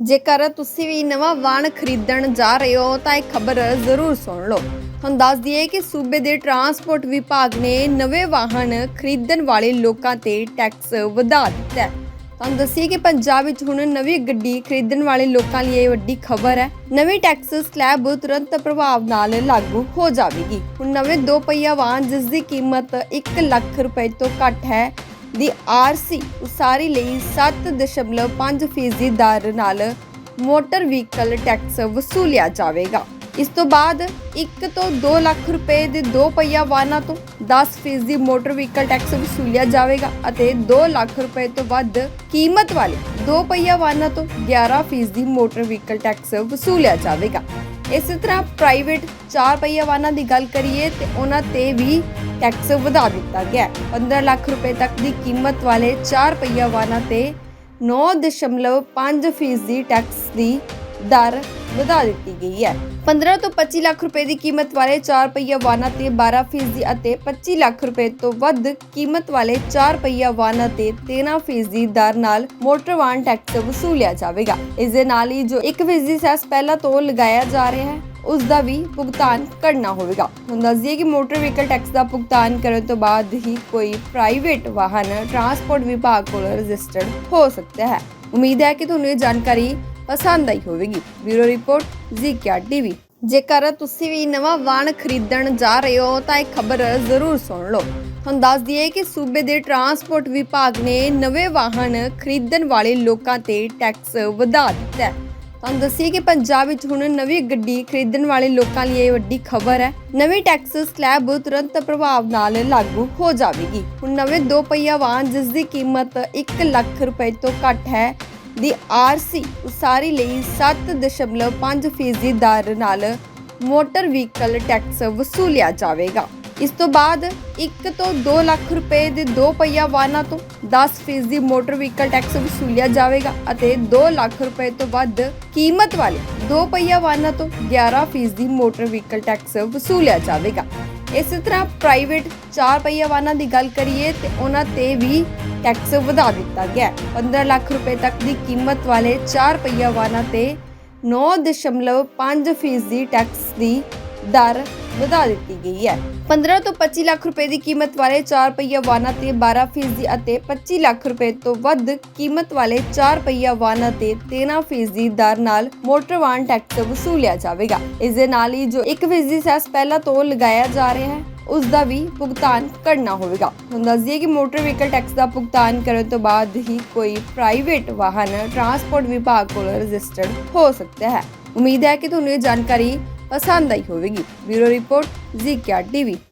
ਜੇਕਰ ਤੁਸੀਂ ਵੀ ਨਵਾਂ ਵਾਹਨ ਖਰੀਦਣ ਜਾ ਰਹੇ ਹੋ, ਤਾਂ ਇਹ ਖਬਰ ਜ਼ਰੂਰ ਸੁਣ ਲਓ। ਤੁਹਾਨੂੰ ਦੱਸ ਦਈਏ ਕਿ ਸੂਬੇ ਦੇ ਟਰਾਂਸਪੋਰਟ ਵਿਭਾਗ ਨੇ ਨਵੇਂ ਵਾਹਨ ਖਰੀਦਣ ਵਾਲੇ ਲੋਕਾਂ ਤੇ ਟੈਕਸ ਵਧਾ ਦਿੱਤਾ ਹੈ। ਤੁਹਾਨੂੰ ਦੱਸੀਏ ਕਿ ਪੰਜਾਬ ਵਿੱਚ ਹੁਣ ਨਵੀਂ ਗੱਡੀ ਖਰੀਦਣ ਵਾਲੇ ਲੋਕਾਂ ਲਈ ਇਹ ਵੱਡੀ ਖਬਰ ਹੈ। ਨਵੀਂ ਟੈਕਸ ਸਲੈਬ ਤੁਰੰਤ ਪ੍ਰਭਾਵ ਨਾਲ ਲਾਗੂ ਹੋ ਜਾਵੇਗੀ। ਹੁਣ ਨਵੇਂ ਦੋ ਪਹੀਆ ਵਾਹਨ ਜਿਸ ਦੀ ਕੀਮਤ 1 ਲੱਖ ਰੁਪਏ ਤੋਂ ਘੱਟ ਹੈ ਦੀ ਆਰਸੀ ਉਸਾਰੀ ਲਈ 7.5% ਦਰ ਨਾਲ ਮੋਟਰ ਵਹੀਕਲ ਟੈਕਸ ਵਸੂਲਿਆ ਜਾਵੇਗਾ। ਇਸ ਤੋਂ ਬਾਅਦ 1 ਤੋਂ 2 ਲੱਖ ਰੁਪਏ ਦੇ ਦੋ ਪਹੀਆ ਵਾਹਨਾਂ ਤੋਂ 10 ਫੀਸਦੀ ਮੋਟਰ ਵਹੀਕਲ ਟੈਕਸ ਵਸੂਲਿਆ ਜਾਵੇਗਾ ਅਤੇ 2 ਲੱਖ ਰੁਪਏ ਤੋਂ ਵੱਧ ਕੀਮਤ ਵਾਲੇ ਦੋ ਪਹੀਆ ਵਾਹਨਾਂ ਤੋਂ 11 ਫੀਸਦੀ ਮੋਟਰ ਵਹੀਕਲ ਟੈਕਸ ਵਸੂਲਿਆ ਜਾਵੇਗਾ। ਇਸੇ ਤਰ੍ਹਾਂ ਪ੍ਰਾਈਵੇਟ ਚਾਰ ਪਹੀਆ ਵਾਹਨਾਂ ਦੀ ਗੱਲ ਕਰੀਏ ਤੇ ਉਹਨਾਂ ਤੇ ਵੀ ਟੈਕਸ ਵਧਾ ਦਿੱਤਾ ਗਿਆ ਹੈ। 15 ਲੱਖ ਰੁਪਏ ਤੱਕ ਦੀ ਕੀਮਤ ਵਾਲੇ ਚਾਰ ਪਹੀਆ ਵਾਹਨਾਂ ਤੇ 9.5% ਫੀਸਦੀ ਟੈਕਸ ਦੀ ਦਰ ਵਧਾ ਦਿੱਤੀ ਗਈ ਹੈ। 15 ਤੋਂ 25 ਲੱਖ ਰੁਪਏ ਦੀ ਕੀਮਤ ਵਾਲੇ 4 ਪਹੀਆ ਵਾਹਨਾਂ ਤੇ 12 ਫੀਸਦੀ ਅਤੇ 25 ਲੱਖ ਰੁਪਏ ਤੋਂ ਵੱਧ ਕੀਮਤ ਵਾਲੇ 4 ਪਹੀਆ ਵਾਹਨਾਂ ਤੇ 13 ਫੀਸਦੀ ਦਰ ਨਾਲ ਮੋਟਰ ਵਾਹਨ ਟੈਕਸ ਵਸੂਲਿਆ ਜਾਵੇਗਾ। ਇਸ ਦੇ ਨਾਲ ਹੀ ਜੋ 1 ਫੀਸਦੀ ਸੈਸ ਪਹਿਲਾਂ ਤੋਂ ਲਗਾਇਆ ਜਾ ਰਿਹਾ ਹੈ, ਉਸ ਦਾ ਵੀ ਭੁਗਤਾਨ ਕਰਨਾ ਹੋਵੇਗਾ। ਹੁਣ ਦੱਸ ਕਿ ਮੋਟਰ ਵਹੀਕਲ ਟੈਕਸ ਦਾ ਭੁਗਤਾਨ ਕਰਨ ਤੋਂ ਬਾਅਦ ਹੀ ਕੋਈ ਪ੍ਰਾਈਵੇਟ ਵਾਹਨ ਟਰਾਂਸਪੋਰਟ ਵਿਭਾਗ ਕੋਲ ਰਜਿਸਟਰਡ ਹੋ ਸਕਦਾ ਹੈ। ਉਮੀਦ ਹੈ ਕਿ ਤੁਹਾਨੂੰ ਇਹ ਜਾਣਕਾਰੀ ਪਸੰਦ ਆਈ ਹੋਵੇਗੀ। ਬਿਊਰੋ ਰਿਪੋਰਟ ਜ਼ੀਕਿਆ ਟੀਵੀ। ਜੇਕਰ ਤੁਸੀਂ ਵੀ ਨਵਾਂ ਵਾਹਨ ਖਰੀਦਣ ਜਾ ਰਹੇ ਹੋ, ਤਾਂ ਇਹ ਖਬਰ ਜ਼ਰੂਰ ਸੁਣ ਲਓ। ਤੁਹਾਨੂੰ ਦੱਸ ਦਈਏ ਕਿ ਸੂਬੇ ਦੇ ਟਰਾਂਸਪੋਰਟ ਵਿਭਾਗ ਨੇ ਨਵੇਂ ਵਾਹਨ ਖਰੀਦਣ ਵਾਲੇ ਲੋਕਾਂ ਤੇ ਟੈਕਸ ਵਧਾ ਦਿੱਤਾ ਹੈ। ਤੁਹਾਨੂੰ ਦੱਸੀਏ ਕਿ ਪੰਜਾਬ ਵਿੱਚ ਹੁਣ ਨਵੀਂ ਗੱਡੀ ਖਰੀਦਣ ਵਾਲੇ ਲੋਕਾਂ ਲਈ ਇਹ ਵੱਡੀ ਖਬਰ ਹੈ। ਨਵੇਂ ਟੈਕਸ ਸਲੈਬ ਤੁਰੰਤ ਪ੍ਰਭਾਵ ਨਾਲ ਲਾਗੂ ਹੋ ਜਾਵੇਗੀ। ਹੁਣ ਨਵੇਂ ਦੋ ਪਹੀਆ ਵਾਹਨ ਜਿਸ ਦੀ ਕੀਮਤ 1 ਲੱਖ ਰੁਪਏ ਤੋਂ ਘੱਟ ਹੈ ਦੀ ਆਰਸੀ ਉਸਾਰੀ ਲਈ 7.5% ਫੀਸਦੀ ਦਰ ਨਾਲ ਮੋਟਰ ਵਹੀਕਲ ਟੈਕਸ ਵਸੂਲਿਆ ਜਾਵੇਗਾ। ਇਸ ਤੋਂ ਬਾਅਦ 1 ਤੋਂ 2 ਲੱਖ ਰੁਪਏ ਦੇ ਦੋ ਪਹੀਆ ਵਾਹਨਾਂ ਤੋਂ 10 ਫੀਸਦੀ ਮੋਟਰ ਵਹੀਕਲ ਟੈਕਸ ਵਸੂਲਿਆ ਜਾਵੇਗਾ ਅਤੇ 2 ਲੱਖ ਰੁਪਏ ਤੋਂ ਵੱਧ ਕੀਮਤ ਵਾਲੇ ਦੋ ਪਹੀਆ ਵਾਹਨਾਂ ਤੋਂ 11 ਫੀਸਦੀ ਮੋਟਰ ਵਹੀਕਲ ਟੈਕਸ ਵਸੂਲਿਆ ਜਾਵੇਗਾ। ਇਸੇ ਤਰ੍ਹਾਂ ਪ੍ਰਾਈਵੇਟ ਚਾਰ ਪਹੀਆ ਵਾਹਨਾਂ ਦੀ ਗੱਲ ਕਰੀਏ ਤੇ ਉਹਨਾਂ ਤੇ ਵੀ ਟੈਕਸ ਵਧਾ ਦਿੱਤਾ ਗਿਆ ਹੈ। 15 ਲੱਖ ਰੁਪਏ ਤੱਕ ਦੀ ਕੀਮਤ ਵਾਲੇ ਚਾਰ ਪਹੀਆ ਵਾਹਨਾਂ ਤੇ 9.5% ਫੀਸਦੀ ਟੈਕਸ ਦੀ ਦਰ ਵਧਾ ਦਿੱਤੀ ਗਈ ਹੈ। 15 ਤੋਂ 25 ਲੱਖ ਰੁਪਏ ਦੀ ਕੀਮਤ ਵਾਲੇ 4 ਪਹੀਆ ਵਾਹਨਾਂ ਤੇ 12 ਫੀਸਦੀ ਅਤੇ 25 ਲੱਖ ਰੁਪਏ ਤੋਂ ਵੱਧ ਕੀਮਤ ਵਾਲੇ 4 ਪਹੀਆ ਵਾਹਨਾਂ ਤੇ 13 ਫੀਸਦੀ ਦਰ ਨਾਲ ਮੋਟਰ ਵਾਹਨ ਟੈਕਸ ਵਸੂਲਿਆ ਜਾਵੇਗਾ। ਇਸ ਦੇ ਨਾਲ ਹੀ ਜੋ 1 ਫੀਸਦੀ ਸੈਸ ਪਹਿਲਾਂ ਤੋਂ ਲਗਾਇਆ ਜਾ ਰਿਹਾ ਹੈ, ਉਸ ਦਾ ਵੀ ਭੁਗਤਾਨ ਕਰਨਾ ਹੋਵੇਗਾ। ਹੁਣ ਦੱਸ ਕਿ ਮੋਟਰ ਵਹੀਕਲ ਟੈਕਸ ਦਾ ਭੁਗਤਾਨ ਕਰਨ ਤੋਂ ਬਾਅਦ ਹੀ ਕੋਈ ਪ੍ਰਾਈਵੇਟ ਵਾਹਨ ਟਰਾਂਸਪੋਰਟ ਵਿਭਾਗ ਕੋਲ ਰਜਿਸਟਰਡ ਹੋ ਸਕਦਾ ਹੈ। ਉਮੀਦ ਹੈ ਕਿ ਤੁਹਾਨੂੰ ਇਹ ਜਾਣਕਾਰੀ ਪਸੰਦ ਆਈ ਹੋਵੇਗੀ ਬਿਊਰੋ ਰਿਪੋਰਟ ਜ਼ੀ ਜ਼ੀਕਿਆ ਟੀਵੀ